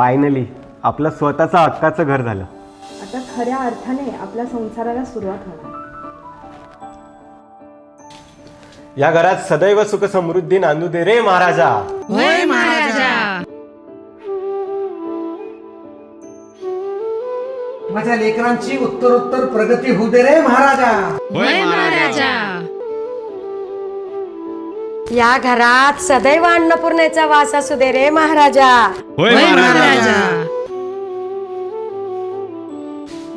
Finally आपलं स्वतःचं हक्काचं घर झालं. आता खऱ्या अर्थाने आपल्या संसाराला सुरुवात होणार. या घरात सदैव सुख समृद्धी नांदू दे रे महाराजा. होय महाराजा. माझ्या लेकरांची उत्तरोत्तर प्रगती होऊ दे रे महाराजा. होय महाराजा या घरात सदैव अन्नपूर्णेचा वास असू दे रे महाराजा. होय महाराजा.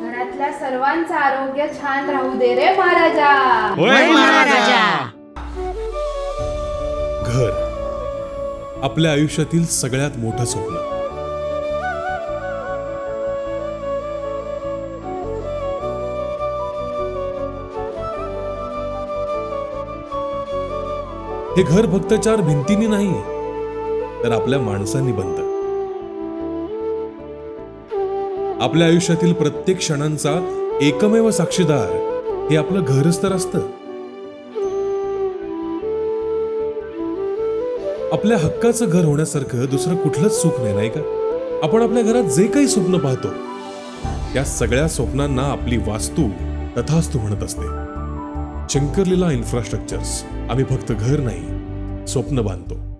घरातल्या सर्वांचं आरोग्य छान राहू दे रे महाराजा. होय महाराजा. घर. आपल्या आयुष्यातील सगळ्यात मोठं स्वप्न. हे घर फक्त चार भिंतींनी नाही तर आपल्या माणसांनी बनतं. आपल्या आयुष्यातील प्रत्येक क्षणांचा एकमेव साक्षीदार हे आपलं घरच तर असतं. आपल्या हक्काचं घर होण्यासारखं दुसरं कुठलंच सुख नाही नाही का? आपण आपल्या घरात जे काही स्वप्न पाहतो त्या सगळ्या स्वप्नांना आपली वास्तू तथास्तू म्हणत असते. चंकरलेला इन्फ्रास्ट्रक्चर्स आम्ही फक्त घर नाही स्वप्न बांधतो.